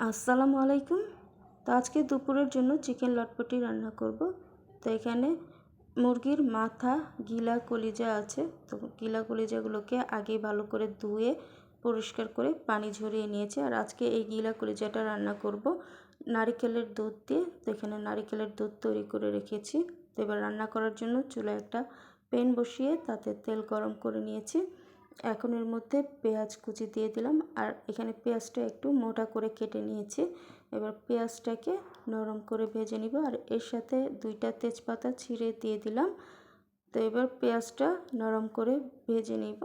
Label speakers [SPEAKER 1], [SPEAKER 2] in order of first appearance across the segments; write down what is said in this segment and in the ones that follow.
[SPEAKER 1] আসসালামু আলাইকুম। তো আজকে দুপুরের জন্য চিকেন লটপটি রান্না করব। তো এখানে মুরগির মাথা, গিলা, কলিজা আছে। তো গিলা, কলিজাগুলোকে আগে ভালো করে ধুয়ে, পরিষ্কার করে পানি ঝরিয়ে নিয়েছে। আর আজকে এই গিলা, কলিজাটা রান্না করব নারিকেলের দুধ দিয়ে। তো এখানে নারিকেলের দুধ তৈরি করে রেখেছি। তো এবার রান্না করার জন্য চুলায় একটা প্যান বসিয়ে তাতে তেল গরম করে নিয়েছি। এখন এর মধ্যে পেঁয়াজ কুচি দিয়ে দিলাম। আর এখানে পেঁয়াজটা একটু মোটা করে কেটে নিয়েছি। এবার পেঁয়াজটাকে নরম করে ভেজে নিব। আর এর সাথে দুইটা তেজপাতা ছিঁড়ে দিয়ে দিলাম। তো এবার পেঁয়াজটা নরম করে ভেজে নিব।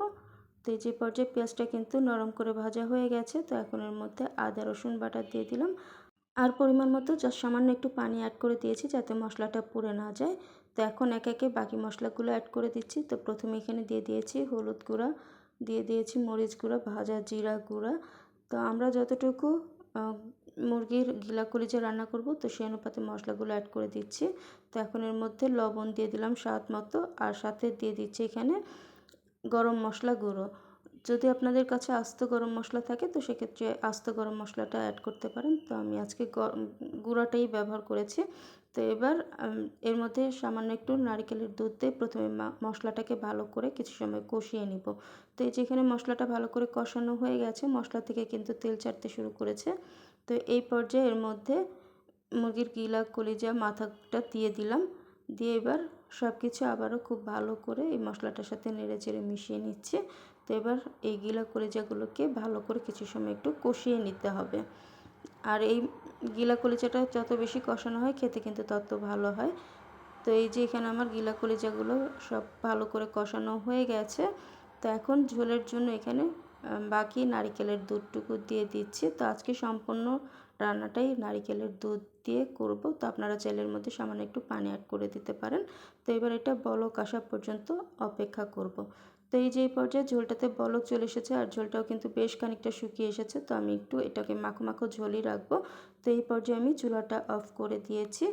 [SPEAKER 1] তো যে পর্যায়ে পেঁয়াজটা কিন্তু নরম করে ভাজা হয়ে গেছে। তো এখন এর মধ্যে আদা, রসুন বাটা দিয়ে দিলাম। আর পরিমাণ মতো যা সামান্য একটু পানি অ্যাড করে দিয়েছি যাতে মশলাটা পুড়ে না যায়। তো এখন এক একে বাকি মশলাগুলো অ্যাড করে দিচ্ছি। তো প্রথমে এখানে দিয়ে দিয়েছি হলুদ গুঁড়া। দিয়ে দিয়েছি মরিচ গুঁড়া, ভাজা জিরা গুঁড়া। তো আমরা যতটুকু মুরগির গিলা কলিজা রান্না করব, তো সেই অনুপাতে মশলাগুলো অ্যাড করে দিচ্ছি। তো এখন এর মধ্যে লবণ দিয়ে দিলাম স্বাদ মতো, আর সাথে দিয়ে দিচ্ছি এখানে গরম মশলা গুঁড়ো। যদি আপনাদের কাছে আস্ত গরম মশলা থাকে, তো সেক্ষেত্রে আস্ত গরম মশলাটা অ্যাড করতে পারেন। তো আমি আজকে গুঁড়াটাই ব্যবহার করেছি। তো এবার এর মধ্যে সামান্য একটু নারকেলের দুধ দিয়ে প্রথমে মশলাটাকে ভালো করে কিছু সময় কষিয়ে নিব। তো এই যেখানে মশলাটা ভালো করে কষানো হয়ে গেছে, মশলা থেকে কিন্তু তেল ছাড়তে শুরু করেছে। তো এই পর্যায়ে এর মধ্যে মুরগির গিলা, কলিজা, মাথাটা দিয়ে দিলাম। দিয়ে এবার সব কিছু আবারও খুব ভালো করে এই মশলাটার সাথে নেড়ে চেড়ে মিশিয়ে নিচ্ছে। তো এবার এই গিলা, কলিজাগুলোকে ভালো করে কিছু সময় একটু কষিয়ে নিতে হবে। আর এই গিলা কলিচাটা যত বেশি কষানো হয়, খেতে কিন্তু তত ভালো হয়। তো এই যে এখানে আমার গিলা কলিচাগুলো সব ভালো করে কষানো হয়ে গেছে। তো এখন ঝোলের জন্য এখানে বাকি নারিকেলের দুধটুকু দিয়ে দিচ্ছি। তো আজকে সম্পূর্ণ রান্নাটাই নারিকেলের দুধ দিয়ে করব। তো আপনারা চাইলের মধ্যে সামান্য একটু পানি অ্যাড করে দিতে পারেন। তো এবার এটা বলক আসা পর্যন্ত অপেক্ষা করব। তো এই যে এই পর্যায়ে ঝোলটাতে বলক চলে এসেছে আর ঝোলটাও কিন্তু বেশ খানিকটা শুকিয়ে এসেছে। তো আমি একটু এটাকে মাখো মাখো ঝোলই রাখব। তো এই পর্যায়ে আমি চুলাটা অফ করে দিয়েছি।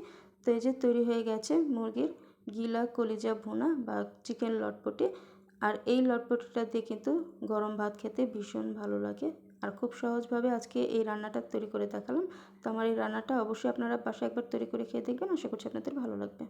[SPEAKER 1] তো এই যে তৈরি হয়ে গেছে মুরগির গিলা, কলিজা, ভুনা বা চিকেন লটপটি। আর এই লটপটিটা দিয়ে কিন্তু গরম ভাত খেতে ভীষণ ভালো লাগে। আর খুব সহজভাবে আজকে এই রান্নাটা তৈরি করে দেখালাম। তো আমার এই রান্নাটা অবশ্যই আপনারা বাসায় একবার তৈরি করে খেয়ে দেখবেন। আশা করছি আপনাদের ভালো লাগবে।